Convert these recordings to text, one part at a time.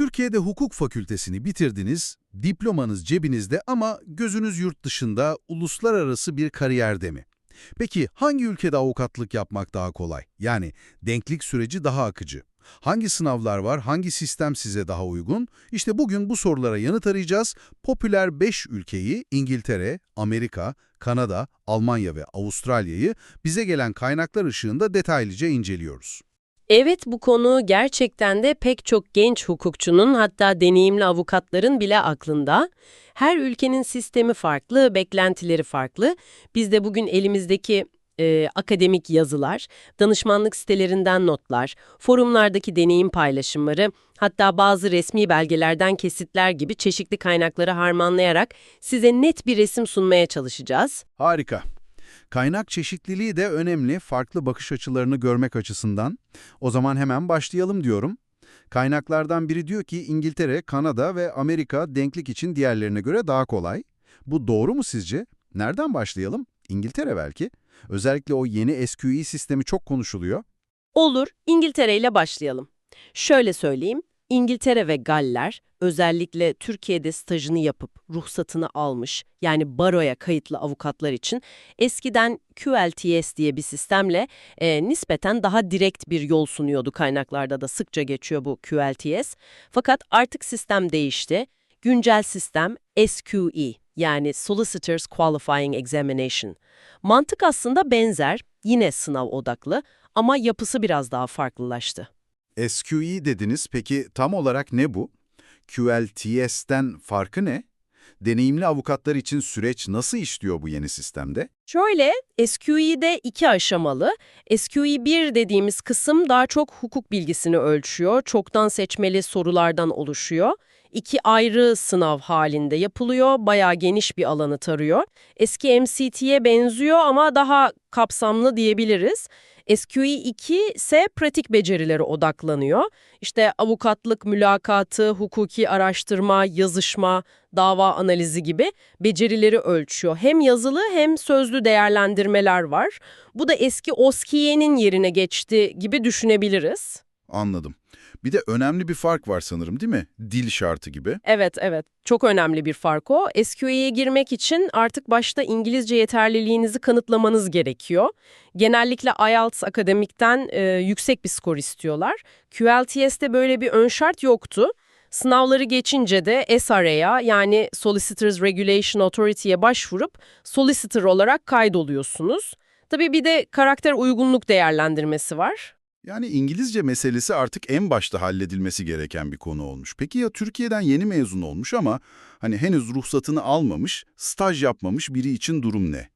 Türkiye'de hukuk fakültesini bitirdiniz, diplomanız cebinizde ama gözünüz yurt dışında uluslararası bir kariyerde mi? Peki hangi ülkede avukatlık yapmak daha kolay? Yani denklik süreci daha akıcı. Hangi sınavlar var, hangi sistem size daha uygun? İşte bugün bu sorulara yanıt arayacağız. Popüler 5 ülkeyi İngiltere, Amerika, Kanada, Almanya ve Avustralya'yı bize gelen kaynaklar ışığında detaylıca inceliyoruz. Evet bu konu gerçekten de pek çok genç hukukçunun hatta deneyimli avukatların bile aklında. Her ülkenin sistemi farklı, beklentileri farklı. Biz de bugün elimizdeki e, akademik yazılar, danışmanlık sitelerinden notlar, forumlardaki deneyim paylaşımları, hatta bazı resmi belgelerden kesitler gibi çeşitli kaynakları harmanlayarak size net bir resim sunmaya çalışacağız. Harika. Kaynak çeşitliliği de önemli, farklı bakış açılarını görmek açısından. O zaman hemen başlayalım diyorum. Kaynaklardan biri diyor ki İngiltere, Kanada ve Amerika denklik için diğerlerine göre daha kolay. Bu doğru mu sizce? Nereden başlayalım? İngiltere belki. Özellikle o yeni SQE sistemi çok konuşuluyor. Olur, İngiltere ile başlayalım. Şöyle söyleyeyim, İngiltere ve Galler özellikle Türkiye'de stajını yapıp ruhsatını almış yani baroya kayıtlı avukatlar için eskiden QLTS diye bir sistemle e, nispeten daha direkt bir yol sunuyordu kaynaklarda da sıkça geçiyor bu QLTS. Fakat artık sistem değişti. Güncel sistem SQE yani Solicitors Qualifying Examination. Mantık aslında benzer, yine sınav odaklı ama yapısı biraz daha farklılaştı. SQE dediniz, peki tam olarak ne bu? QLTS'ten farkı ne? Deneyimli avukatlar için süreç nasıl işliyor bu yeni sistemde? Şöyle, SQE'de iki aşamalı. SQE 1 dediğimiz kısım daha çok hukuk bilgisini ölçüyor, çoktan seçmeli sorulardan oluşuyor. İki ayrı sınav halinde yapılıyor, bayağı geniş bir alanı tarıyor. Eski MCT'ye benziyor ama daha kapsamlı diyebiliriz. SQE 2 ise pratik becerilere odaklanıyor. İşte avukatlık, mülakatı, hukuki araştırma, yazışma, dava analizi gibi becerileri ölçüyor. Hem yazılı hem sözlü değerlendirmeler var. Bu da eski OSKİ'nin yerine geçti gibi düşünebiliriz. Anladım. Bir de önemli bir fark var sanırım değil mi? Dil şartı gibi. Evet, evet. Çok önemli bir fark o. SQA'ya girmek için artık başta İngilizce yeterliliğinizi kanıtlamanız gerekiyor. Genellikle IELTS akademikten e, yüksek bir skor istiyorlar. QLTS'te böyle bir ön şart yoktu. Sınavları geçince de SRA'ya yani Solicitors Regulation Authority'ye başvurup solicitor olarak kaydoluyorsunuz. Tabii bir de karakter uygunluk değerlendirmesi var. Yani İngilizce meselesi artık en başta halledilmesi gereken bir konu olmuş. Peki ya Türkiye'den yeni mezun olmuş ama hani henüz ruhsatını almamış, staj yapmamış biri için durum ne?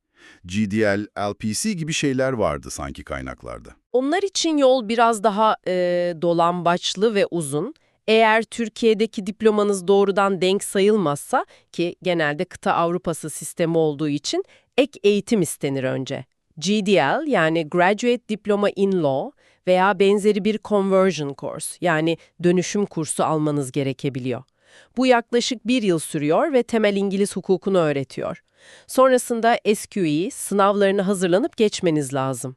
GDL, LPC gibi şeyler vardı sanki kaynaklarda. Onlar için yol biraz daha e, dolambaçlı ve uzun. Eğer Türkiye'deki diplomanız doğrudan denk sayılmazsa ki genelde kıta Avrupası sistemi olduğu için ek eğitim istenir önce. GDL yani Graduate Diploma in Law veya benzeri bir conversion course yani dönüşüm kursu almanız gerekebiliyor. Bu yaklaşık bir yıl sürüyor ve temel İngiliz hukukunu öğretiyor. Sonrasında SQE sınavlarını hazırlanıp geçmeniz lazım.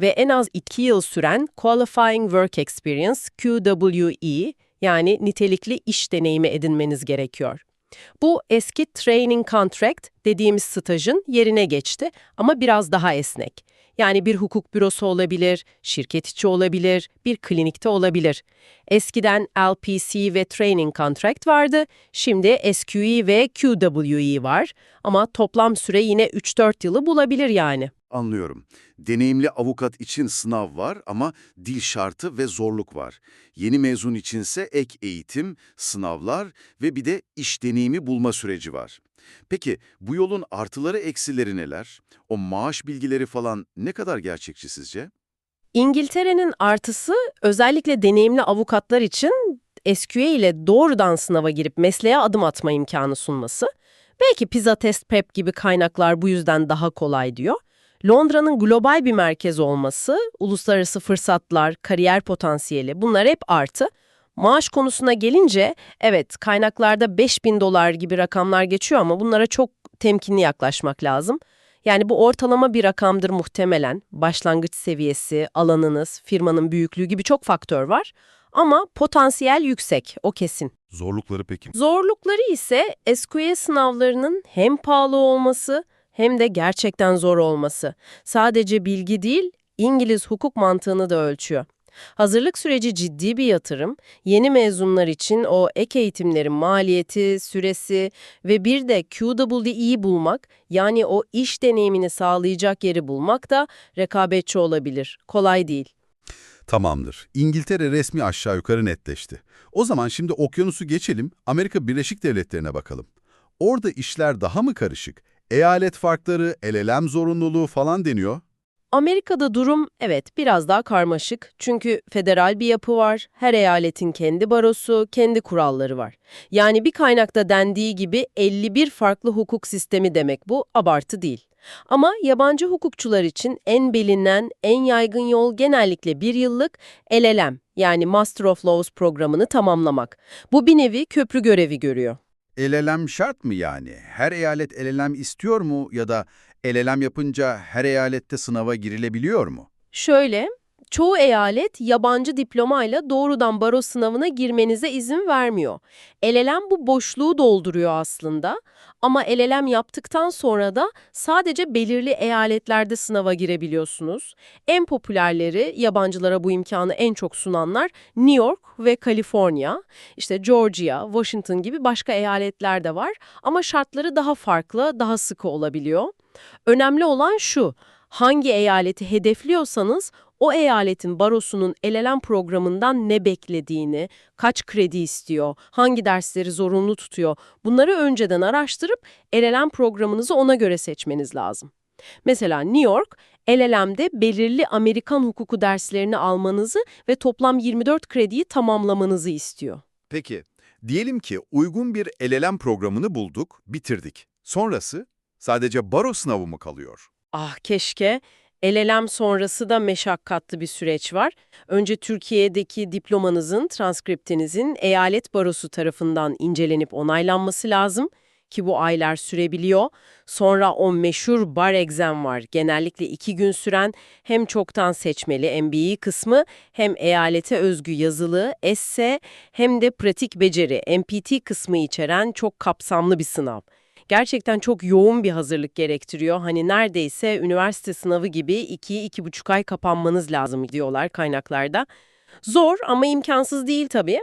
Ve en az iki yıl süren Qualifying Work Experience QWE yani nitelikli iş deneyimi edinmeniz gerekiyor. Bu eski training contract dediğimiz stajın yerine geçti ama biraz daha esnek. Yani bir hukuk bürosu olabilir, şirket içi olabilir, bir klinikte olabilir. Eskiden LPC ve Training Contract vardı, şimdi SQE ve QWE var ama toplam süre yine 3-4 yılı bulabilir yani. Anlıyorum. Deneyimli avukat için sınav var ama dil şartı ve zorluk var. Yeni mezun içinse ek eğitim, sınavlar ve bir de iş deneyimi bulma süreci var. Peki bu yolun artıları eksileri neler? O maaş bilgileri falan ne kadar gerçekçi sizce? İngiltere'nin artısı özellikle deneyimli avukatlar için SQA ile doğrudan sınava girip mesleğe adım atma imkanı sunması. Belki PISA Test Prep gibi kaynaklar bu yüzden daha kolay diyor. Londra'nın global bir merkez olması, uluslararası fırsatlar, kariyer potansiyeli bunlar hep artı. Maaş konusuna gelince evet kaynaklarda 5000 dolar gibi rakamlar geçiyor ama bunlara çok temkinli yaklaşmak lazım. Yani bu ortalama bir rakamdır muhtemelen. Başlangıç seviyesi, alanınız, firmanın büyüklüğü gibi çok faktör var. Ama potansiyel yüksek, o kesin. Zorlukları peki? Zorlukları ise SQL sınavlarının hem pahalı olması hem de gerçekten zor olması. Sadece bilgi değil, İngiliz hukuk mantığını da ölçüyor. Hazırlık süreci ciddi bir yatırım. Yeni mezunlar için o ek eğitimlerin maliyeti, süresi ve bir de QWE bulmak yani o iş deneyimini sağlayacak yeri bulmak da rekabetçi olabilir. Kolay değil. Tamamdır. İngiltere resmi aşağı yukarı netleşti. O zaman şimdi okyanusu geçelim, Amerika Birleşik Devletleri'ne bakalım. Orada işler daha mı karışık? Eyalet farkları, LLM zorunluluğu falan deniyor. Amerika'da durum evet biraz daha karmaşık çünkü federal bir yapı var, her eyaletin kendi barosu, kendi kuralları var. Yani bir kaynakta dendiği gibi 51 farklı hukuk sistemi demek bu, abartı değil. Ama yabancı hukukçular için en bilinen, en yaygın yol genellikle bir yıllık LLM yani Master of Laws programını tamamlamak. Bu bir nevi köprü görevi görüyor. LLM şart mı yani? Her eyalet LLM istiyor mu ya da LLM yapınca her eyalette sınava girilebiliyor mu? Şöyle, çoğu eyalet yabancı diplomayla doğrudan baro sınavına girmenize izin vermiyor. LLM bu boşluğu dolduruyor aslında ama LLM yaptıktan sonra da sadece belirli eyaletlerde sınava girebiliyorsunuz. En popülerleri, yabancılara bu imkanı en çok sunanlar New York ve Kaliforniya, işte Georgia, Washington gibi başka eyaletler de var ama şartları daha farklı, daha sıkı olabiliyor. Önemli olan şu, hangi eyaleti hedefliyorsanız o eyaletin barosunun LLM programından ne beklediğini, kaç kredi istiyor, hangi dersleri zorunlu tutuyor bunları önceden araştırıp LLM programınızı ona göre seçmeniz lazım. Mesela New York, LLM'de belirli Amerikan hukuku derslerini almanızı ve toplam 24 krediyi tamamlamanızı istiyor. Peki, diyelim ki uygun bir LLM programını bulduk, bitirdik. Sonrası sadece baro sınavı mı kalıyor? Ah keşke. LLM sonrası da meşakkatli bir süreç var. Önce Türkiye'deki diplomanızın, transkriptinizin eyalet barosu tarafından incelenip onaylanması lazım ki bu aylar sürebiliyor. Sonra o meşhur bar exam var. Genellikle iki gün süren hem çoktan seçmeli MBE kısmı hem eyalete özgü yazılı, esse hem de pratik beceri MPT kısmı içeren çok kapsamlı bir sınav gerçekten çok yoğun bir hazırlık gerektiriyor. Hani neredeyse üniversite sınavı gibi 2-2,5 ay kapanmanız lazım diyorlar kaynaklarda. Zor ama imkansız değil tabii.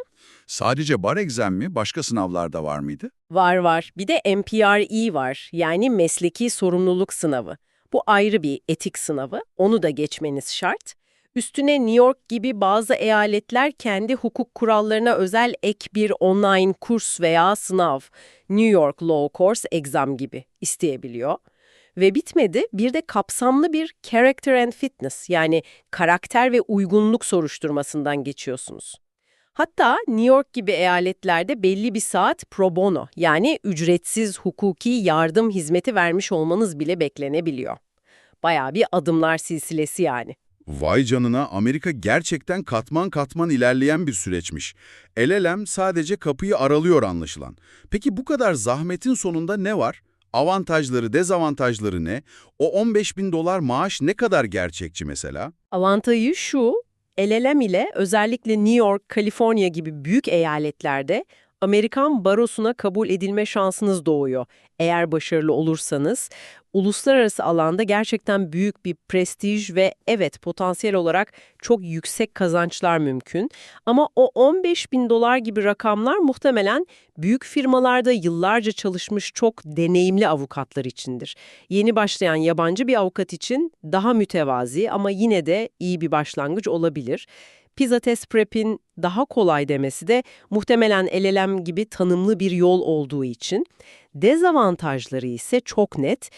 Sadece bar egzem mi? Başka sınavlarda var mıydı? Var var. Bir de MPRE var. Yani mesleki sorumluluk sınavı. Bu ayrı bir etik sınavı. Onu da geçmeniz şart. Üstüne New York gibi bazı eyaletler kendi hukuk kurallarına özel ek bir online kurs veya sınav, New York Law Course Exam gibi isteyebiliyor. Ve bitmedi, bir de kapsamlı bir Character and Fitness yani karakter ve uygunluk soruşturmasından geçiyorsunuz. Hatta New York gibi eyaletlerde belli bir saat pro bono yani ücretsiz hukuki yardım hizmeti vermiş olmanız bile beklenebiliyor. Bayağı bir adımlar silsilesi yani. Vay canına Amerika gerçekten katman katman ilerleyen bir süreçmiş. LLM sadece kapıyı aralıyor anlaşılan. Peki bu kadar zahmetin sonunda ne var? Avantajları, dezavantajları ne? O 15 bin dolar maaş ne kadar gerçekçi mesela? Avantajı şu, LLM ile özellikle New York, Kaliforniya gibi büyük eyaletlerde Amerikan barosuna kabul edilme şansınız doğuyor. Eğer başarılı olursanız, uluslararası alanda gerçekten büyük bir prestij ve evet potansiyel olarak çok yüksek kazançlar mümkün. Ama o 15 bin dolar gibi rakamlar muhtemelen büyük firmalarda yıllarca çalışmış çok deneyimli avukatlar içindir. Yeni başlayan yabancı bir avukat için daha mütevazi ama yine de iyi bir başlangıç olabilir. PISA prep'in daha kolay demesi de muhtemelen LLM gibi tanımlı bir yol olduğu için. Dezavantajları ise çok net.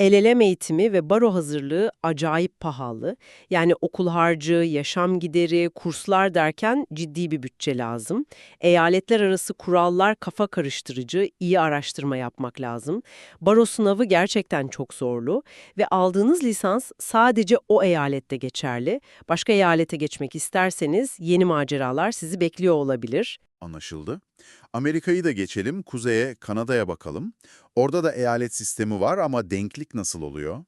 LLM eğitimi ve baro hazırlığı acayip pahalı. Yani okul harcı, yaşam gideri, kurslar derken ciddi bir bütçe lazım. Eyaletler arası kurallar kafa karıştırıcı, iyi araştırma yapmak lazım. Baro sınavı gerçekten çok zorlu ve aldığınız lisans sadece o eyalette geçerli. Başka eyalete geçmek isterseniz yeni maceralar sizi bekliyor olabilir. Anlaşıldı. Amerika'yı da geçelim, kuzeye, Kanada'ya bakalım. Orada da eyalet sistemi var ama denklik nasıl oluyor?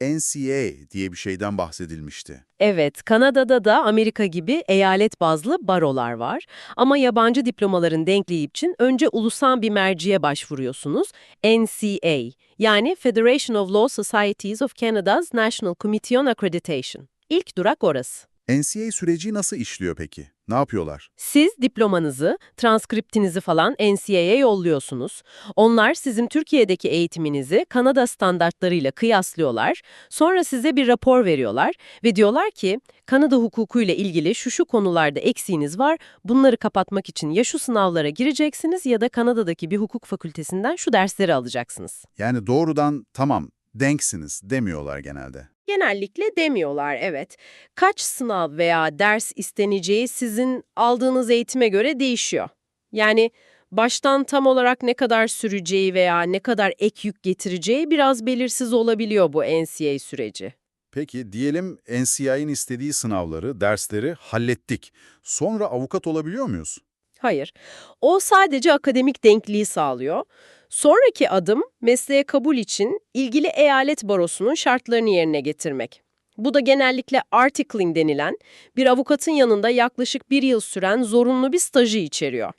NCA diye bir şeyden bahsedilmişti. Evet, Kanada'da da Amerika gibi eyalet bazlı barolar var. Ama yabancı diplomaların denkliği için önce ulusal bir merciye başvuruyorsunuz. NCA, yani Federation of Law Societies of Canada's National Committee on Accreditation. İlk durak orası. NCA süreci nasıl işliyor peki? Ne yapıyorlar? Siz diplomanızı, transkriptinizi falan NCA'ye yolluyorsunuz. Onlar sizin Türkiye'deki eğitiminizi Kanada standartlarıyla kıyaslıyorlar. Sonra size bir rapor veriyorlar ve diyorlar ki Kanada hukukuyla ilgili şu şu konularda eksiğiniz var. Bunları kapatmak için ya şu sınavlara gireceksiniz ya da Kanada'daki bir hukuk fakültesinden şu dersleri alacaksınız. Yani doğrudan tamam denksiniz demiyorlar genelde. Genellikle demiyorlar evet. Kaç sınav veya ders isteneceği sizin aldığınız eğitime göre değişiyor. Yani baştan tam olarak ne kadar süreceği veya ne kadar ek yük getireceği biraz belirsiz olabiliyor bu NCA süreci. Peki diyelim NCA'nin istediği sınavları, dersleri hallettik. Sonra avukat olabiliyor muyuz? Hayır, o sadece akademik denkliği sağlıyor. Sonraki adım mesleğe kabul için ilgili eyalet barosunun şartlarını yerine getirmek. Bu da genellikle articling denilen bir avukatın yanında yaklaşık bir yıl süren zorunlu bir stajı içeriyor.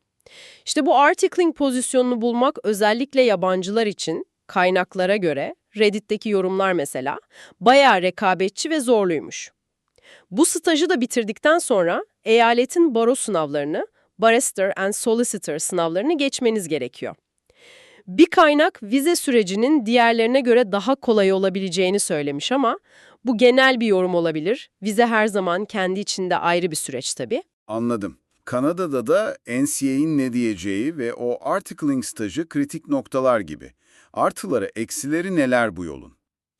İşte bu articling pozisyonunu bulmak özellikle yabancılar için kaynaklara göre, Reddit'teki yorumlar mesela, bayağı rekabetçi ve zorluymuş. Bu stajı da bitirdikten sonra eyaletin baro sınavlarını, Barrister and Solicitor sınavlarını geçmeniz gerekiyor. Bir kaynak vize sürecinin diğerlerine göre daha kolay olabileceğini söylemiş ama bu genel bir yorum olabilir. Vize her zaman kendi içinde ayrı bir süreç tabii. Anladım. Kanada'da da NCA'nin ne diyeceği ve o articling stajı kritik noktalar gibi. Artıları, eksileri neler bu yolun?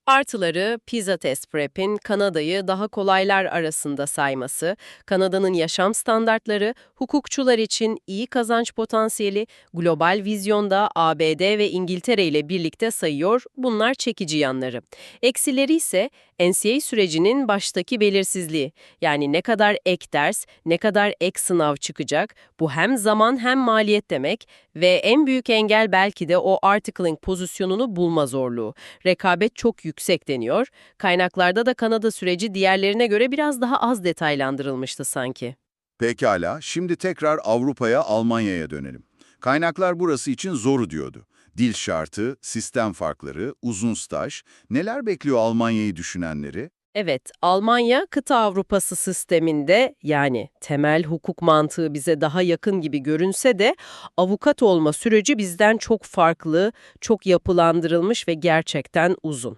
Artıları PISA Test Prep'in Kanada'yı daha kolaylar arasında sayması, Kanada'nın yaşam standartları, hukukçular için iyi kazanç potansiyeli, global vizyonda ABD ve İngiltere ile birlikte sayıyor, bunlar çekici yanları. Eksileri ise NCA sürecinin baştaki belirsizliği, yani ne kadar ek ders, ne kadar ek sınav çıkacak, bu hem zaman hem maliyet demek ve en büyük engel belki de o articling pozisyonunu bulma zorluğu. Rekabet çok yüksek deniyor. Kaynaklarda da Kanada süreci diğerlerine göre biraz daha az detaylandırılmıştı sanki. Pekala, şimdi tekrar Avrupa'ya, Almanya'ya dönelim. Kaynaklar burası için zoru diyordu. Dil şartı, sistem farkları, uzun staj, neler bekliyor Almanya'yı düşünenleri? Evet, Almanya kıta Avrupası sisteminde yani temel hukuk mantığı bize daha yakın gibi görünse de avukat olma süreci bizden çok farklı, çok yapılandırılmış ve gerçekten uzun.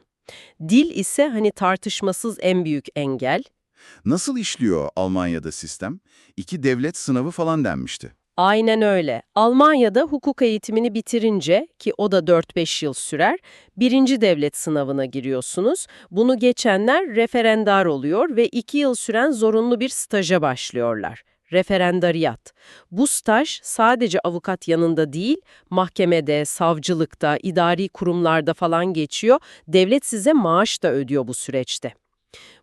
Dil ise hani tartışmasız en büyük engel. Nasıl işliyor Almanya'da sistem? İki devlet sınavı falan denmişti. Aynen öyle. Almanya'da hukuk eğitimini bitirince ki o da 4-5 yıl sürer, birinci devlet sınavına giriyorsunuz. Bunu geçenler referendar oluyor ve 2 yıl süren zorunlu bir staja başlıyorlar. Referendariyat. Bu staj sadece avukat yanında değil, mahkemede, savcılıkta, idari kurumlarda falan geçiyor. Devlet size maaş da ödüyor bu süreçte.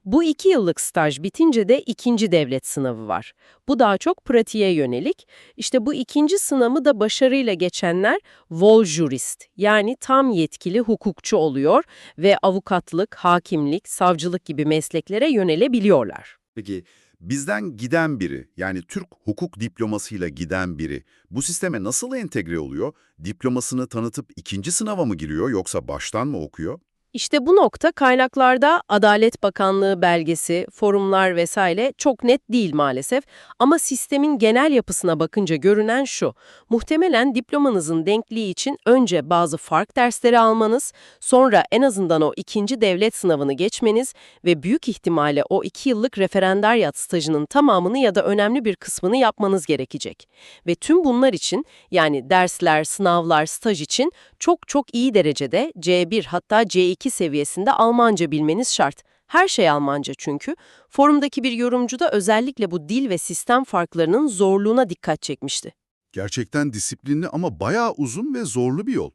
Bu iki yıllık staj bitince de ikinci devlet sınavı var. Bu daha çok pratiğe yönelik. İşte bu ikinci sınavı da başarıyla geçenler Voljurist yani tam yetkili hukukçu oluyor ve avukatlık, hakimlik, savcılık gibi mesleklere yönelebiliyorlar. Peki bizden giden biri, yani Türk hukuk diplomasıyla giden biri bu sisteme nasıl entegre oluyor? Diplomasını tanıtıp ikinci sınava mı giriyor yoksa baştan mı okuyor? İşte bu nokta kaynaklarda Adalet Bakanlığı belgesi, forumlar vesaire çok net değil maalesef. Ama sistemin genel yapısına bakınca görünen şu. Muhtemelen diplomanızın denkliği için önce bazı fark dersleri almanız, sonra en azından o ikinci devlet sınavını geçmeniz ve büyük ihtimalle o iki yıllık referendaryat stajının tamamını ya da önemli bir kısmını yapmanız gerekecek. Ve tüm bunlar için yani dersler, sınavlar, staj için çok çok iyi derecede C1 hatta C2 seviyesinde Almanca bilmeniz şart. Her şey Almanca çünkü. Forumdaki bir yorumcu da özellikle bu dil ve sistem farklarının zorluğuna dikkat çekmişti. Gerçekten disiplinli ama bayağı uzun ve zorlu bir yol.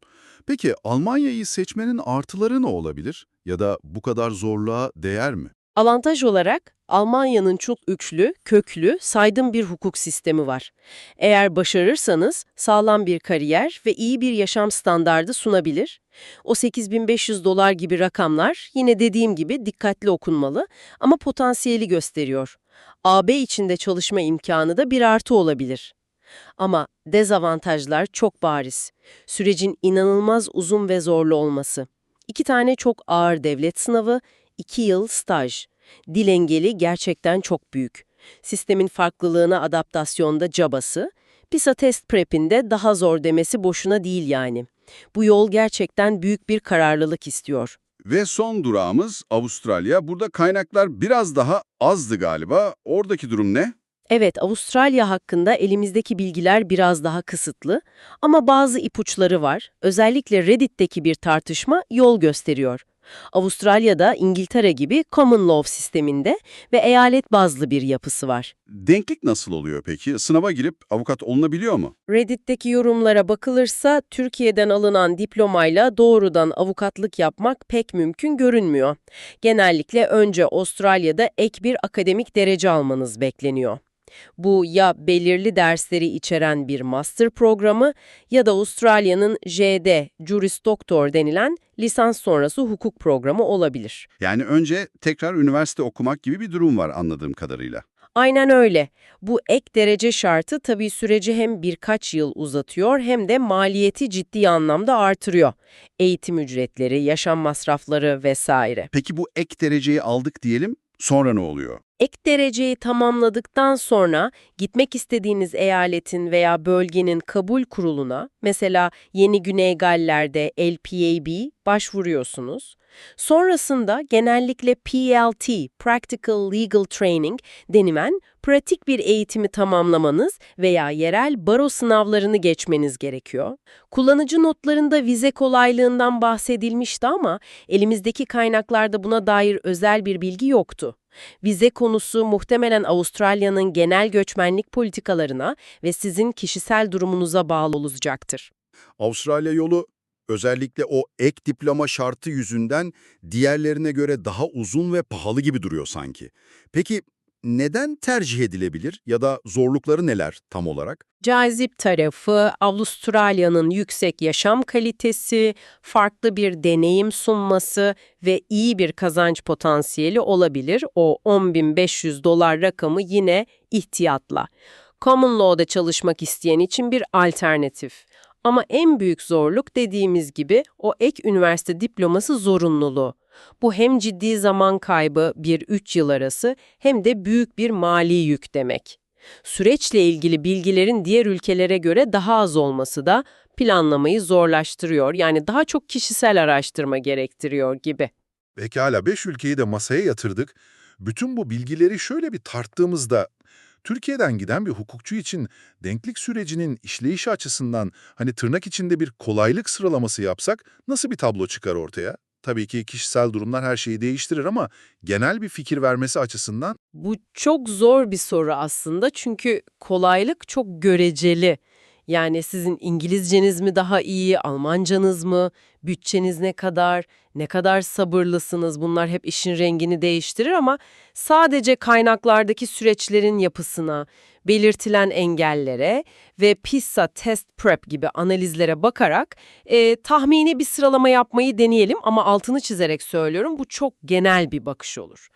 Peki Almanya'yı seçmenin artıları ne olabilir? Ya da bu kadar zorluğa değer mi? Avantaj olarak Almanya'nın çok üçlü, köklü, saydın bir hukuk sistemi var. Eğer başarırsanız sağlam bir kariyer ve iyi bir yaşam standardı sunabilir. O 8500 dolar gibi rakamlar yine dediğim gibi dikkatli okunmalı ama potansiyeli gösteriyor. AB içinde çalışma imkanı da bir artı olabilir. Ama dezavantajlar çok bariz. Sürecin inanılmaz uzun ve zorlu olması. İki tane çok ağır devlet sınavı, iki yıl staj. Dil engeli gerçekten çok büyük. Sistemin farklılığına adaptasyonda cabası, PISA test prep'inde daha zor demesi boşuna değil yani. Bu yol gerçekten büyük bir kararlılık istiyor. Ve son durağımız Avustralya. Burada kaynaklar biraz daha azdı galiba. Oradaki durum ne? Evet, Avustralya hakkında elimizdeki bilgiler biraz daha kısıtlı ama bazı ipuçları var. Özellikle Reddit'teki bir tartışma yol gösteriyor. Avustralya'da İngiltere gibi common law sisteminde ve eyalet bazlı bir yapısı var. Denklik nasıl oluyor peki? Sınava girip avukat olunabiliyor mu? Reddit'teki yorumlara bakılırsa Türkiye'den alınan diplomayla doğrudan avukatlık yapmak pek mümkün görünmüyor. Genellikle önce Avustralya'da ek bir akademik derece almanız bekleniyor. Bu ya belirli dersleri içeren bir master programı ya da Avustralya'nın JD, Juris Doctor denilen lisans sonrası hukuk programı olabilir. Yani önce tekrar üniversite okumak gibi bir durum var anladığım kadarıyla. Aynen öyle. Bu ek derece şartı tabii süreci hem birkaç yıl uzatıyor hem de maliyeti ciddi anlamda artırıyor. Eğitim ücretleri, yaşam masrafları vesaire. Peki bu ek dereceyi aldık diyelim, sonra ne oluyor? Ek dereceyi tamamladıktan sonra gitmek istediğiniz eyaletin veya bölgenin kabul kuruluna, mesela Yeni Güney Galler'de LPAB başvuruyorsunuz. Sonrasında genellikle PLT, Practical Legal Training denilen pratik bir eğitimi tamamlamanız veya yerel baro sınavlarını geçmeniz gerekiyor. Kullanıcı notlarında vize kolaylığından bahsedilmişti ama elimizdeki kaynaklarda buna dair özel bir bilgi yoktu. Vize konusu muhtemelen Avustralya'nın genel göçmenlik politikalarına ve sizin kişisel durumunuza bağlı olacaktır. Avustralya yolu özellikle o ek diploma şartı yüzünden diğerlerine göre daha uzun ve pahalı gibi duruyor sanki. Peki neden tercih edilebilir ya da zorlukları neler tam olarak? Cazip tarafı Avustralya'nın yüksek yaşam kalitesi, farklı bir deneyim sunması ve iyi bir kazanç potansiyeli olabilir. O 10.500 dolar rakamı yine ihtiyatla. Common Law'da çalışmak isteyen için bir alternatif. Ama en büyük zorluk dediğimiz gibi o ek üniversite diploması zorunluluğu. Bu hem ciddi zaman kaybı bir 3 yıl arası hem de büyük bir mali yük demek. Süreçle ilgili bilgilerin diğer ülkelere göre daha az olması da planlamayı zorlaştırıyor. Yani daha çok kişisel araştırma gerektiriyor gibi. Pekala 5 ülkeyi de masaya yatırdık. Bütün bu bilgileri şöyle bir tarttığımızda Türkiye'den giden bir hukukçu için denklik sürecinin işleyişi açısından hani tırnak içinde bir kolaylık sıralaması yapsak nasıl bir tablo çıkar ortaya? Tabii ki kişisel durumlar her şeyi değiştirir ama genel bir fikir vermesi açısından Bu çok zor bir soru aslında çünkü kolaylık çok göreceli. Yani sizin İngilizceniz mi daha iyi, Almancanız mı, bütçeniz ne kadar, ne kadar sabırlısınız bunlar hep işin rengini değiştirir ama sadece kaynaklardaki süreçlerin yapısına, belirtilen engellere ve PISA Test Prep gibi analizlere bakarak e, tahmini bir sıralama yapmayı deneyelim ama altını çizerek söylüyorum bu çok genel bir bakış olur.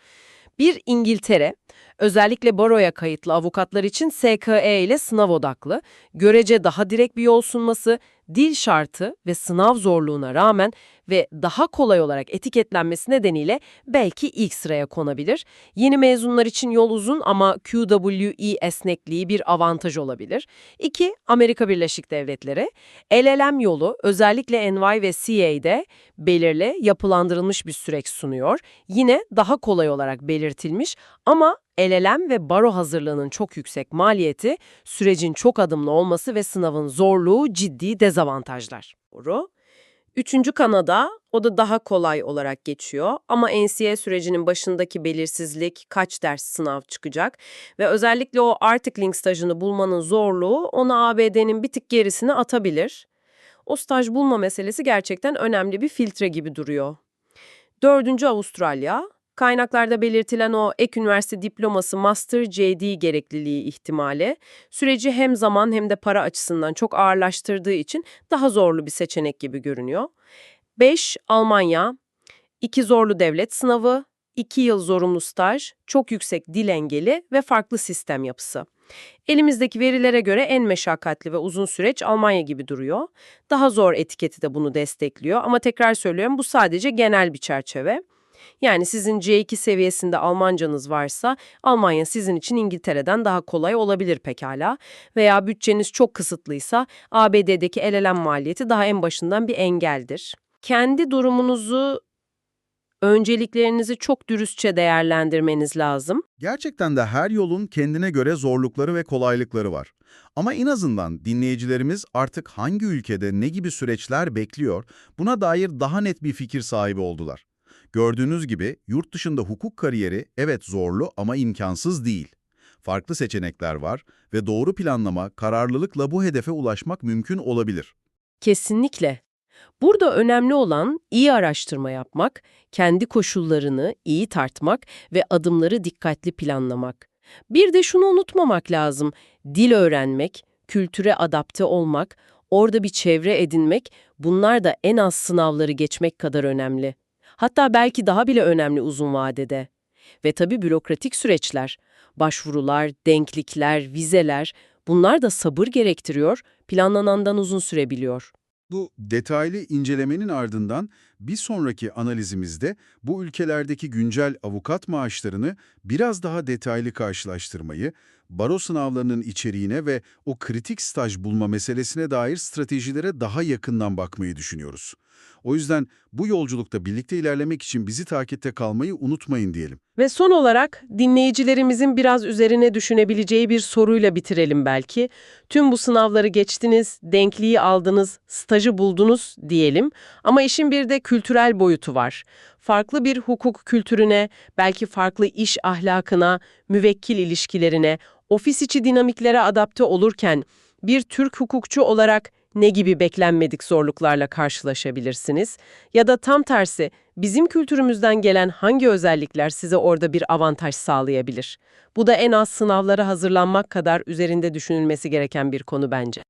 Bir İngiltere, özellikle baroya kayıtlı avukatlar için SKE ile sınav odaklı, görece daha direkt bir yol sunması, dil şartı ve sınav zorluğuna rağmen ve daha kolay olarak etiketlenmesi nedeniyle belki ilk sıraya konabilir. Yeni mezunlar için yol uzun ama QWE esnekliği bir avantaj olabilir. 2. Amerika Birleşik Devletleri. LLM yolu özellikle NY ve CA'de belirli, yapılandırılmış bir süreç sunuyor. Yine daha kolay olarak belirtilmiş ama LLM ve baro hazırlığının çok yüksek maliyeti, sürecin çok adımlı olması ve sınavın zorluğu ciddi dezavantajlar. Doğru. Üçüncü Kanada, o da daha kolay olarak geçiyor ama NCA sürecinin başındaki belirsizlik, kaç ders sınav çıkacak ve özellikle o Articling stajını bulmanın zorluğu onu ABD'nin bir tık gerisine atabilir. O staj bulma meselesi gerçekten önemli bir filtre gibi duruyor. Dördüncü Avustralya, kaynaklarda belirtilen o ek üniversite diploması Master JD gerekliliği ihtimali süreci hem zaman hem de para açısından çok ağırlaştırdığı için daha zorlu bir seçenek gibi görünüyor. 5. Almanya 2 zorlu devlet sınavı, 2 yıl zorunlu staj, çok yüksek dil engeli ve farklı sistem yapısı. Elimizdeki verilere göre en meşakkatli ve uzun süreç Almanya gibi duruyor. Daha zor etiketi de bunu destekliyor ama tekrar söylüyorum bu sadece genel bir çerçeve. Yani sizin C2 seviyesinde Almancanız varsa Almanya sizin için İngiltere'den daha kolay olabilir pekala. Veya bütçeniz çok kısıtlıysa ABD'deki LLM maliyeti daha en başından bir engeldir. Kendi durumunuzu, önceliklerinizi çok dürüstçe değerlendirmeniz lazım. Gerçekten de her yolun kendine göre zorlukları ve kolaylıkları var. Ama en azından dinleyicilerimiz artık hangi ülkede ne gibi süreçler bekliyor buna dair daha net bir fikir sahibi oldular. Gördüğünüz gibi yurt dışında hukuk kariyeri evet zorlu ama imkansız değil. Farklı seçenekler var ve doğru planlama, kararlılıkla bu hedefe ulaşmak mümkün olabilir. Kesinlikle. Burada önemli olan iyi araştırma yapmak, kendi koşullarını iyi tartmak ve adımları dikkatli planlamak. Bir de şunu unutmamak lazım. Dil öğrenmek, kültüre adapte olmak, orada bir çevre edinmek bunlar da en az sınavları geçmek kadar önemli. Hatta belki daha bile önemli uzun vadede. Ve tabii bürokratik süreçler, başvurular, denklikler, vizeler bunlar da sabır gerektiriyor, planlanandan uzun sürebiliyor. Bu detaylı incelemenin ardından bir sonraki analizimizde bu ülkelerdeki güncel avukat maaşlarını biraz daha detaylı karşılaştırmayı, baro sınavlarının içeriğine ve o kritik staj bulma meselesine dair stratejilere daha yakından bakmayı düşünüyoruz. O yüzden bu yolculukta birlikte ilerlemek için bizi takipte kalmayı unutmayın diyelim. Ve son olarak dinleyicilerimizin biraz üzerine düşünebileceği bir soruyla bitirelim belki. Tüm bu sınavları geçtiniz, denkliği aldınız, stajı buldunuz diyelim ama işin bir de kültürel boyutu var. Farklı bir hukuk kültürüne, belki farklı iş ahlakına, müvekkil ilişkilerine, ofis içi dinamiklere adapte olurken bir Türk hukukçu olarak ne gibi beklenmedik zorluklarla karşılaşabilirsiniz? Ya da tam tersi, bizim kültürümüzden gelen hangi özellikler size orada bir avantaj sağlayabilir? Bu da en az sınavlara hazırlanmak kadar üzerinde düşünülmesi gereken bir konu bence.